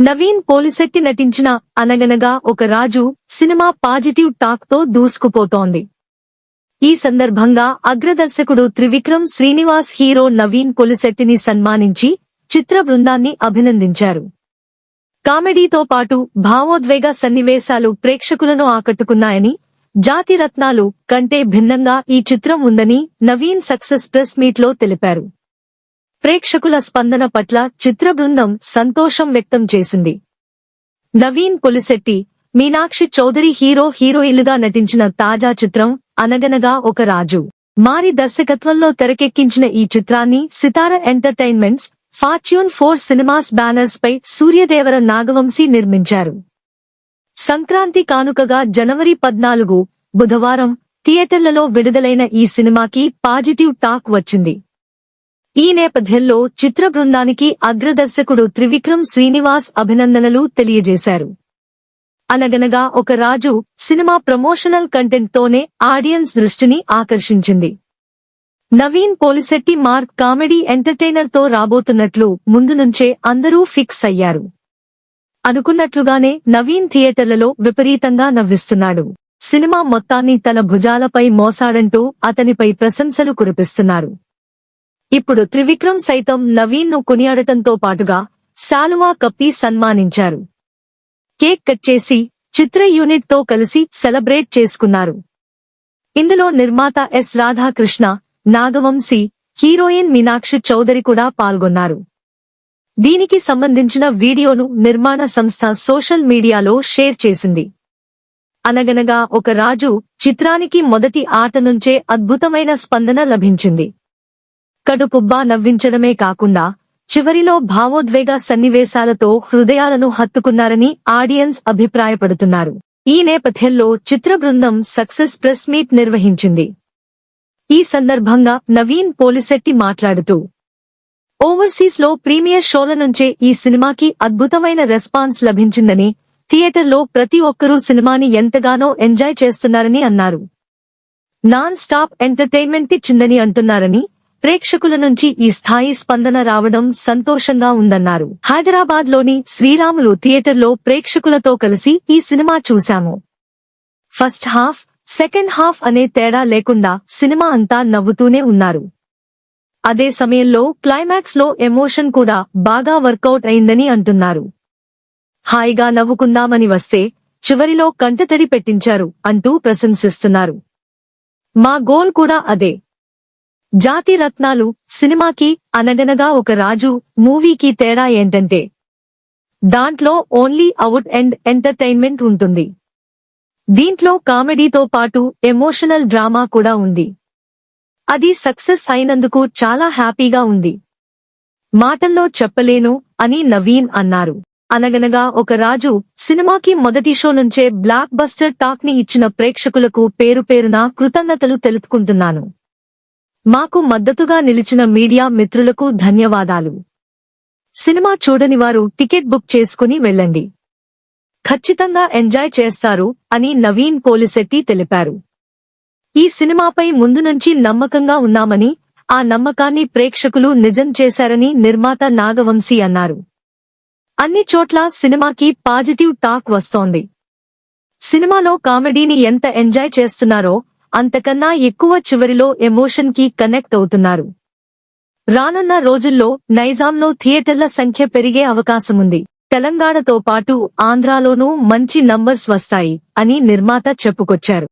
నవీన్ పోలిశెట్టి నటించిన అనగనగా Oka Raju cinema positive టాక్తో దూసుకుపోతోంది. ఈ సందర్భంగా అగ్రదర్శకుడు త్రివిక్రమ్ శ్రీనివాస్ హీరో నవీన్ పొలిశెట్టిని సన్మానించి చిత్ర బృందాన్ని అభినందించారు. కామెడీతో పాటు భావోద్వేగ సన్నివేశాలు ప్రేక్షకులను ఆకట్టుకున్నాయని జాతి రత్నాలు కంటే భిన్నంగా ఈ చిత్రం ఉందని నవీన్ సక్సెస్ ప్రెస్ మీట్లో తెలిపారు. ప్రేక్షకుల స్పందన పట్ల చిత్ర బృందం సంతోషం వ్యక్తం చేసింది. నవీన్ పొలిశెట్టి మీనాక్షి చౌదరి హీరో హీరోయిన్లుగా నటించిన తాజా చిత్రం అనగనగా ఒక రాజు. మారి దర్శకత్వంలో తెరకెక్కించిన ఈ చిత్రాన్ని Sithara entertainments fortune four cinemas banners పై సూర్యదేవర నాగవంశీ నిర్మించారు. సంక్రాంతి కానుకగా జనవరి పద్నాలుగు బుధవారం థియేటర్లలో విడుదలైన ఈ సినిమాకి పాజిటివ్ టాక్ వచ్చింది. ఈ నేపథ్యంలో చిత్ర బృందానికి అగ్రదర్శకుడు త్రివిక్రమ్ శ్రీనివాస్ అభినందనలు తెలియజేశారు. Anaganaga Oka Raju cinema promotional content తోనే ఆడియన్స్ దృష్టిని ఆకర్షించింది. నవీన్ పోలిశెట్టి మార్క్ కామెడీ ఎంటర్టైనర్తో రాబోతున్నట్లు ముందు నుంచే అందరూ ఫిక్స్ అయ్యారు. అనుకున్నట్లుగానే నవీన్ థియేటర్లలో విపరీతంగా నవ్విస్తున్నాడు. సినిమా మొత్తాన్ని తన భుజాలపై మోసాడంటూ అతనిపై ప్రశంసలు కురిపిస్తున్నారు. ఇప్పుడు త్రివిక్రమ్ సైతం నవీన్ను కొనియాడటంతో పాటుగా శాలువా కప్పి సన్మానించారు. కేక్ కట్ చేసి చిత్ర యూనిట్తో కలిసి సెలబ్రేట్ చేసుకున్నారు. ఇందులో నిర్మాత ఎస్ రాధాకృష్ణ నాగవంశీ హీరోయిన్ మీనాక్షి చౌదరి కూడా పాల్గొన్నారు. దీనికి సంబంధించిన వీడియోను నిర్మాణ సంస్థ సోషల్ మీడియాలో షేర్ చేసింది. అనగనగా ఒక రాజు చిత్రానికి మొదటి ఆట నుంచే అద్భుతమైన స్పందన లభించింది. కడుపుబ్బా నవ్వించడమే కాకుండా చివరిలో భావోద్వేగ సన్నివేశాలతో హృదయాలను హత్తుకున్నారని ఆడియన్స్ అభిప్రాయపడుతున్నారు. ఈ నేపథ్యంలో చిత్ర బృందం సక్సెస్ ప్రెస్ మీట్ నిర్వహించింది. ఈ సందర్భంగా నవీన్ పోలిశెట్టి మాట్లాడుతూ ఓవర్సీస్లో ప్రీమియర్ షోల నుంచే ఈ సినిమాకి అద్భుతమైన రెస్పాన్స్ లభించిందని థియేటర్లో ప్రతి ఒక్కరూ సినిమాని ఎంతగానో ఎంజాయ్ చేస్తున్నారని అన్నారు. నాన్ స్టాప్ ఎంటర్టైన్మెంట్ ఇచ్చిందని అంటున్నారని ప్రేక్షకుల నుంచి ఈ స్థాయి స్పందన రావడం సంతోషంగా ఉందన్నారు. హైదరాబాద్లోని శ్రీరాములు థియేటర్లో ప్రేక్షకులతో కలిసి ఈ సినిమా చూశాము. ఫస్ట్ హాఫ్ సెకండ్ హాఫ్ అనే తేడా లేకుండా సినిమా అంతా నవ్వుతూనే ఉన్నారు. అదే సమయంలో క్లైమాక్స్లో ఎమోషన్ కూడా బాగా వర్కౌట్ అయిందని అంటున్నారు. హాయిగా నవ్వుకుందామని వస్తే చివరిలో కంటతడి పెట్టించారు అంటూ ప్రశంసిస్తున్నారు. మా గోల్ కూడా అదే. జాతి రత్నాలు సినిమాకి అనగనగా ఒక రాజు మూవీకి తేడా ఏంటంటే దాంట్లో ఓన్లీ అవుట్ అండ్ ఎంటర్టైన్మెంట్ ఉంటుంది. దీంట్లో కామెడీతో పాటు ఎమోషనల్ డ్రామా కూడా ఉంది. అది సక్సెస్ అయినందుకు చాలా హ్యాపీగా ఉంది. మాటల్లో చెప్పలేను అని నవీన్ అన్నారు. అనగనగా ఒక రాజు సినిమాకి మొదటి షో నుంచే బ్లాక్ బస్టర్ టాక్ని ఇచ్చిన ప్రేక్షకులకు పేరు పేరున కృతజ్ఞతలు తెలుపుకుంటున్నాను. మాకు మద్దతుగా నిలిచిన మీడియా మిత్రులకు ధన్యవాదాలు. సినిమా చూడని వారు టికెట్ బుక్ చేసుకుని వెళ్ళండి. ఖచ్చితంగా ఎంజాయ్ చేస్తారు అని నవీన్ పోలిశెట్టి తెలిపారు. ఈ సినిమాపై ముందు నుంచి నమ్మకంగా ఉన్నామని ఆ నమ్మకాన్ని ప్రేక్షకులు నిజం చేశారని నిర్మాత నాగవంశీ అన్నారు. అన్ని చోట్ల సినిమాకి పాజిటివ్ టాక్ వస్తోంది. సినిమాలో కామెడీని ఎంత ఎంజాయ్ చేస్తున్నారో అంతకన్నా ఎక్కువ చివరిలో ఎమోషన్కి కనెక్ట్ అవుతున్నారు. రానున్న రోజుల్లో నైజాంలో థియేటర్ల సంఖ్య పెరిగే అవకాశముంది. తెలంగాణతో పాటు ఆంధ్రాలోనూ మంచి నంబర్స్ వస్తాయి అని నిర్మాత చెప్పుకొచ్చారు.